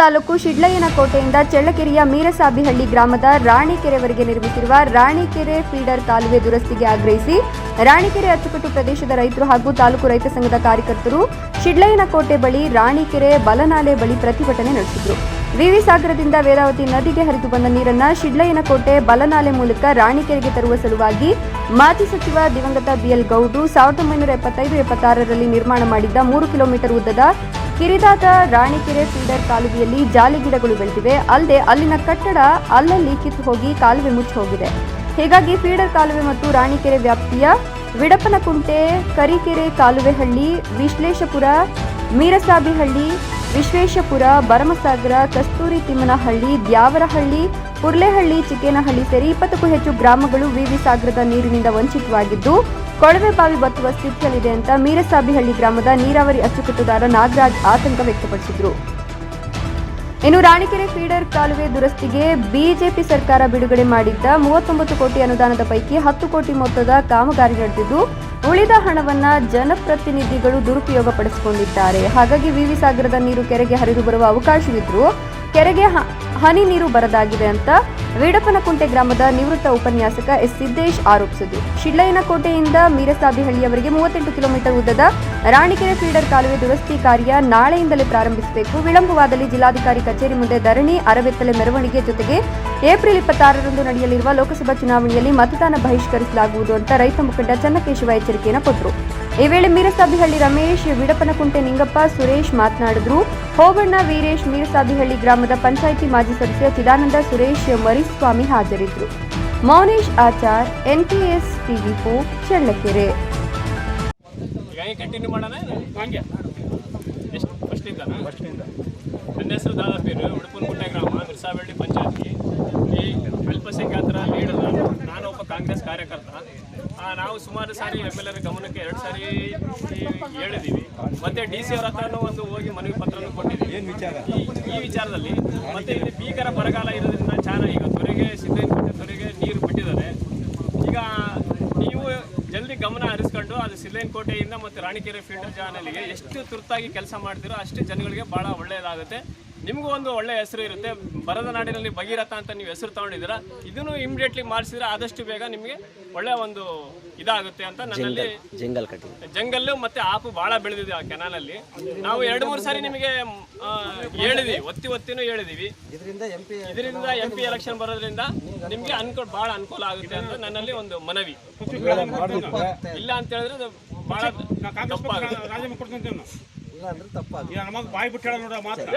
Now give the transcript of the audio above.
ತಾಲೂಕು ಶಿಡ್ಲಯ್ಯನಕೋಟೆಯಿಂದ ಚಳ್ಳಕೆರೆಯ ಮೀರಸಾಬಿಹಳ್ಳಿ ಗ್ರಾಮದ ರಾಣಿಕೆರೆವರೆಗೆ ನಿರ್ಮಿಸಿರುವ ರಾಣಿಕೆರೆ ಫೀಡರ್ ಕಾಲುವೆ ದುರಸ್ತಿಗೆ ಆಗ್ರಹಿಸಿ ರಾಣಿಕೆರೆ ಅಚ್ಚುಕಟ್ಟು ಪ್ರದೇಶದ ರೈತರು ಹಾಗೂ ತಾಲೂಕು ರೈತ ಸಂಘದ ಕಾರ್ಯಕರ್ತರು ಶಿಡ್ಲಯ್ಯನಕೋಟೆ ಬಳಿ ರಾಣಿಕೆರೆ ಬಲನಾಲೆ ಬಳಿ ಪ್ರತಿಭಟನೆ ನಡೆಸಿದರು. ವಿವಿ ಸಾಗರದಿಂದ ವೇದಾವತಿ ನದಿಗೆ ಹರಿದು ಬಂದ ನೀರನ್ನು ಶಿಡ್ಲಯ್ಯನಕೋಟೆ ಬಲನಾಲೆ ಮೂಲಕ ರಾಣಿಕೆರೆಗೆ ತರುವ ಸಲುವಾಗಿ ಮಾಜಿ ಸಚಿವ ದಿವಂಗತ ಬಿಎಲ್ ಗೌಡು ಸಾವಿರದ ಒಂಬೈನೂರ ಎಪ್ಪತ್ತೈದು ಎಪ್ಪತ್ತಾರರಲ್ಲಿ ನಿರ್ಮಾಣ ಮಾಡಿದ್ದ ಮೂರು ಕಿಲೋಮೀಟರ್ ಉದ್ದದ ಕಿರಿದಾದ ರಾಣಿಕೆರೆ ಫೀಡರ್ ಕಾಲುವೆಯಲ್ಲಿ ಜಾಲಿ ಗಿಡಗಳು ಬೆಳೆದಿವೆ. ಅಲ್ಲದೆ ಅಲ್ಲಿನ ಕಟ್ಟಡ ಅಲ್ಲಲ್ಲಿ ಕಿತ್ತು ಹೋಗಿ ಕಾಲುವೆ ಮುಚ್ಚಿ ಹೋಗಿದೆ. ಹೀಗಾಗಿ ಫೀಡರ್ ಕಾಲುವೆ ಮತ್ತು ರಾಣಿಕೆರೆ ವ್ಯಾಪ್ತಿಯ ವಿಡಪನಕುಂಟೆ, ಕರಿಕೆರೆ ಕಾಲುವೆಹಳ್ಳಿ, ವಿಶ್ಲೇಷಪುರ, ಮೀರಸಾಬಿಹಳ್ಳಿ ವಿಶ್ವೇಶಪುರ, ಭರಮಸಾಗರ, ಕಸ್ತೂರಿ ತಿಮ್ಮನಹಳ್ಳಿ, ದ್ಯಾವರಹಳ್ಳಿ ಕುರ್ಲೆಹಳ್ಳಿ ಚಿಕ್ಕೇನಹಳ್ಳಿ ಸೇರಿ ಇಪ್ಪತ್ತಕ್ಕೂ ಹೆಚ್ಚು ಗ್ರಾಮಗಳು ವಿವಿ ಸಾಗರದ ನೀರಿನಿಂದ ವಂಚಿತವಾಗಿದ್ದು, ಕೊಳವೆ ಬಾವಿ ಬತ್ತುವ ಸ್ಥಿತಿಯಲ್ಲಿದೆ ಅಂತ ಮೀರಸಾಬಿಹಳ್ಳಿ ಗ್ರಾಮದ ನೀರಾವರಿ ಅಚ್ಚುಕಟ್ಟುದಾರ ನಾಗರಾಜ್ ಆತಂಕ ವ್ಯಕ್ತಪಡಿಸಿದರು. ಇನ್ನು ರಾಣಿಕೆರೆ ಫೀಡರ್ ಕಾಲುವೆ ದುರಸ್ತಿಗೆ ಬಿಜೆಪಿ ಸರ್ಕಾರ ಬಿಡುಗಡೆ ಮಾಡಿದ್ದ ಮೂವತ್ತೊಂಬತ್ತು ಕೋಟಿ ಅನುದಾನದ ಪೈಕಿ ಹತ್ತು ಕೋಟಿ ಮೊತ್ತದ ಕಾಮಗಾರಿ ನಡೆದಿದ್ದು ಉಳಿದ ಹಣವನ್ನ ಜನಪ್ರತಿನಿಧಿಗಳು ದುರುಪಯೋಗ ಪಡಿಸಿಕೊಂಡಿದ್ದಾರೆ ಹಾಗಾಗಿ ವಿವಿ ಸಾಗರದ ನೀರು ಕೆರೆಗೆ ಹರಿದು ಬರುವ ಅವಕಾಶವಿದ್ರೂ ಕೆರೆಗೆ ಹನಿ ನೀರು ಬರದಾಗಿದೆ ಅಂತ ವೀಡಪ್ಪನಕುಂಟೆ ಗ್ರಾಮದ ನಿವೃತ್ತ ಉಪನ್ಯಾಸಕ ಎಸ್ ಸಿದ್ದೇಶ್ ಆರೋಪಿಸಿದರು ಶಿಡ್ಲಯ್ಯನಕೋಟೆಯಿಂದ ಮೀರಸಾಬಿಹಳ್ಳಿಯವರೆಗೆ ಮೂವತ್ತೆಂಟು ಕಿಲೋಮೀಟರ್ ಉದ್ದದ ರಾಣಿಕೆರೆ ಫೀಡರ್ ಕಾಲುವೆ ದುರಸ್ತಿ ಕಾರ್ಯ ನಾಳೆಯಿಂದಲೇ ಪ್ರಾರಂಭಿಸಬೇಕು. ವಿಳಂಬವಾದಲ್ಲಿ ಜಿಲ್ಲಾಧಿಕಾರಿ ಕಚೇರಿ ಮುಂದೆ ಧರಣಿ ಅರವೆತ್ತಲೆ ಮೆರವಣಿಗೆ ಜೊತೆಗೆ ಏಪ್ರಿಲ್ ಇಪ್ಪತ್ತಾರರಂದು ನಡೆಯಲಿರುವ ಲೋಕಸಭಾ ಚುನಾವಣೆಯಲ್ಲಿ ಮತದಾನ ಬಹಿಷ್ಕರಿಸಲಾಗುವುದು ಅಂತ ರೈತ ಮುಖಂಡ ಚನ್ನಕೇಶವ ಎಚ್ಚರಿಕೆಯನ್ನು ಕೊಟ್ಟರು. ಈ ವೇಳೆ ಮೀರಸಾಬಿಹಳ್ಳಿ ರಮೇಶ್ ವಿಡಪನಕುಂಟೆ ನಿಂಗಪ್ಪ ಸುರೇಶ್ ಮಾತನಾಡಿದ್ರು. ಹೋಬಣ್ಣ ವೀರೇಶ್ ಮೀರಸಾಬಿಹಳ್ಳಿ ಗ್ರಾಮದ ಪಂಚಾಯಿತಿ ಮಾಜಿ ಸದಸ್ಯ ಚಿದಾನಂದ ಸುರೇಶ್ ಮರಿಸ್ವಾಮಿ ಹಾಜರಿದ್ದರು Mounesh Achar NKS TV four Challakere. ನನ್ನ ಹೆಸರು ದಾದಾಪೀರು ಉಡುಪನಗುಂಟೆ ಗ್ರಾಮ ಮಿರ್ಸಾಬಳ್ಳಿ ಪಂಚಾಯತಿ. ಈ ಅಲ್ಪಸಂಖ್ಯಾತರ ಲೀಡರ್ ನಾನು ಒಬ್ಬ ಕಾಂಗ್ರೆಸ್ ಕಾರ್ಯಕರ್ತ. ನಾವು ಸುಮಾರು ಸಾರಿ ಎಂ ಎಲ್ ಎರ ಗಮನಕ್ಕೆ ಎರಡು ಸಾರಿ ಹೇಳಿದ್ದೀವಿ. ಮತ್ತೆ ಡಿ ಸಿ ಅವರ ಹತ್ರನೂ ಒಂದು ಹೋಗಿ ಮನವಿ ಪತ್ರನೂ ಕೊಟ್ಟಿದ್ದೀವಿ. ಏನು ವಿಚಾರ? ಈ ವಿಚಾರದಲ್ಲಿ ಮತ್ತೆ ಇಲ್ಲಿ ಭೀಕರ ಬರಗಾಲ ಇರೋದ್ರಿಂದ ಚಾನ ಈಗ ತೊರೆಗೆ ಸಿದ್ದೈನಕೋಟೆ ತೊರೆಗೆ ನೀರು ಬಿಟ್ಟಿದ್ದಾರೆ. ಈಗ ನೀವು ಜಲ್ದಿ ಗಮನ ಹರಿಸ್ಕೊಂಡು ಅದು ಸಿಲ್ಲೇನ್ ಕೋಟೆಯಿಂದ ಮತ್ತು ರಾಣಿಕೆರೆ ಫಿಲ್ಟರ್ ಚಾನಲ್ಗೆ ಎಷ್ಟು ತುರ್ತಾಗಿ ಕೆಲಸ ಮಾಡ್ತೀರೋ ಅಷ್ಟು ಜನಗಳಿಗೆ ಭಾಳ ಒಳ್ಳೆಯದಾಗುತ್ತೆ ನಿಮಗೂ ಒಂದು ಒಳ್ಳೆ ಹೆಸರು ಇರುತ್ತೆ. ಬರದ ನಾಡಿನಲ್ಲಿ ಭಗೀರಥ ಅಂತ ನೀವು ಹೆಸರು ತಗೊಂಡಿದ್ದೀರಾ. ಇದನ್ನು ಇಮಿಡಿಯೇಟ್ಲಿ ಮಾಡಿಸಿದ್ರೆ ಆದಷ್ಟು ಬೇಗ ನಿಮಗೆ ಒಳ್ಳೆ ಒಂದು ಇದಾಗುತ್ತೆ ಅಂತ ನನ್ನಲ್ಲಿ ಜಂಗಲ್ ಕಟ್ಟಿಂಗ್ ಜಂಗಲ್ಲು ಮತ್ತೆ ಆಪು ಬಹಳ ಬೆಳೆದಿದೆ ಆ ಕೆನಾಲಲ್ಲಿ. ನಾವು ಎರಡು ಮೂರು ಸಾರಿ ನಿಮಗೆ ಆ, ಹೇಳಿದೀವಿ. ಒತ್ತಿ ಒತ್ತಿನೂ ಹೇಳಿದೀವಿ. ಇದರಿಂದ ಎಂ ಪಿ ಎಲೆಕ್ಷನ್ ಬರೋದ್ರಿಂದ ನಿಮ್ಗೆ ಅನ್ಕೋ ಬಹಳ ಅನುಕೂಲ ಆಗುತ್ತೆ ಅಂತ ನನ್ನಲ್ಲಿ ಒಂದು ಮನವಿ. ಇಲ್ಲ ಅಂತ ಹೇಳಿದ್ರೆ ಅದು ಬಹಳ ತಪ್ಪಾಗುತ್ತೆ. ಇಲ್ಲ ಅಂದ್ರೆ ತಪ್ಪಾಗ ನಮಗೆ ಬಾಯಿ ಬಿಟ್ಟು ಹೇಳ ನೋಡ ಮಾತ್ರ.